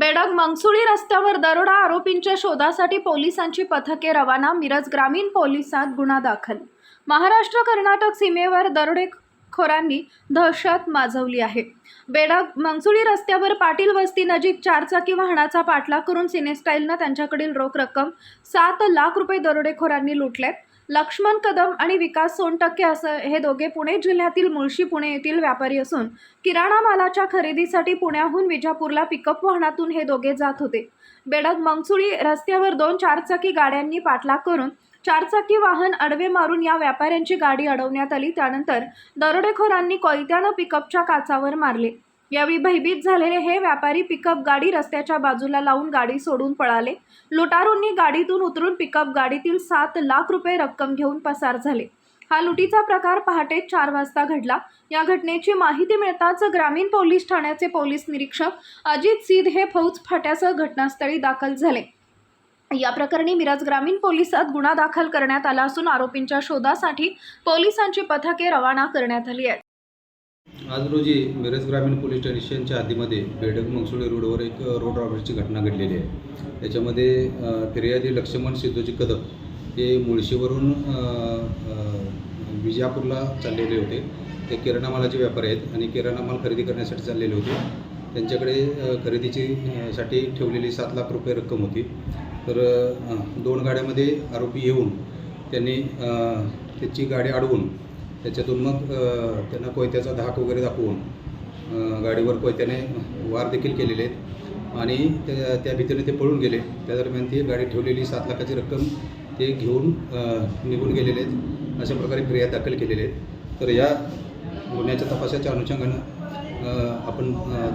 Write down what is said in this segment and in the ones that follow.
बेडग मंगसुळी रस्त्यावर दरोडा आरोपींच्या शोधासाठी पोलिसांची पथके रवाना मिरज ग्रामीण पोलिसात गुन्हा दाखल. महाराष्ट्र कर्नाटक सीमेवर दरोडेखोरांनी दहशत माजवली आहे. बेडग मंगसुळी रस्त्यावर पाटील वस्ती नजीक चारचाकी वाहनाचा पाठलाग करून सिनेस्टाईलनं त्यांच्याकडील रोख रक्कम सात लाख रुपये दरोडेखोरांनी लुटलेत. लक्ष्मण कदम आणि विकास सोनटक्के असं हे दोघे पुणे जिल्ह्यातील मुळशी पुणे येथील व्यापारी असून किराणा मालाच्या खरेदीसाठी पुण्याहून विजापूरला पिकअप वाहनातून हे दोघे जात होते. बेडग मंगसुळी रस्त्यावर दोन चारचाकी गाड्यांनी पाठलाग करून चारचाकी वाहन अडवे मारून या व्यापाऱ्यांची गाडी अडवण्यात आली. त्यानंतर दरोडेखोरांनी कोयत्यानं पिकअपच्या काचावर मारले. यावेळी भयभीत झालेले हे व्यापारी पिकअप गाडी रस्त्याच्या बाजूला लावून गाडी सोडून पळाले. लुटारूंनी गाडीतून उतरून पिकअप गाडीतील सात लाख रुपये रक्कम घेऊन पसार झाले. हा लुटीचा प्रकार पहाटे चार वाजता घडला. या घटनेची माहिती मिळताच ग्रामीण पोलीस ठाण्याचे पोलीस निरीक्षक अजित सीद हे फौज फाट्यासह घटनास्थळी दाखल झाले. या प्रकरणी मिरज ग्रामीण पोलिसात गुन्हा दाखल करण्यात आला असून आरोपींच्या शोधासाठी पोलिसांची पथके रवाना करण्यात आली आहेत. आज रोजी मिरज ग्रामीण पोलीस स्टेशनच्या हद्दीमध्ये बेडक मंगसुळी रोडवर एक रोड रॉबरीची घटना घडलेली आहे. त्याच्यामध्ये फिर्यादी लक्ष्मण सिद्धोजी कदम हे मुळशीवरून विजापूरला चाललेले होते. ते किराणा मालाचे व्यापारी आहेत आणि किराणा माल खरेदी करण्यासाठी चाललेले होते. त्यांच्याकडे खरेदीची साठी ठेवलेली सात लाख रुपये रक्कम होती. तर दोन गाड्यामध्ये आरोपी येऊन त्यांनी त्याची गाडी अडवून त्याच्यातून मग त्यांना कोयत्याचा धाक वगैरे दाखवून गाडीवर कोयत्याने वार देखील केलेले आहेत. आणि त्या त्या भीतीने ते पळून गेले. त्या दरम्यान ती गाडी ठेवलेली सात लाखाची रक्कम ते घेऊन निघून गेलेले आहेत. अशा प्रकारे फिर्याद दाखल केलेले आहेत. तर या गुन्ह्याच्या तपासाच्या अनुषंगानं आपण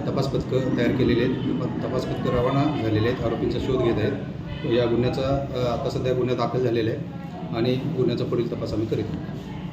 तपास पथकं तयार केलेले आहेत. तपास पथकं रवाना झालेले आहेत. आरोपींचा शोध घेत आहेत. या गुन्ह्याचा आता सध्या गुन्हा दाखल झालेला आहे. आणि गुन्ह्याचा पुढील तपास आम्ही करीत आहोत.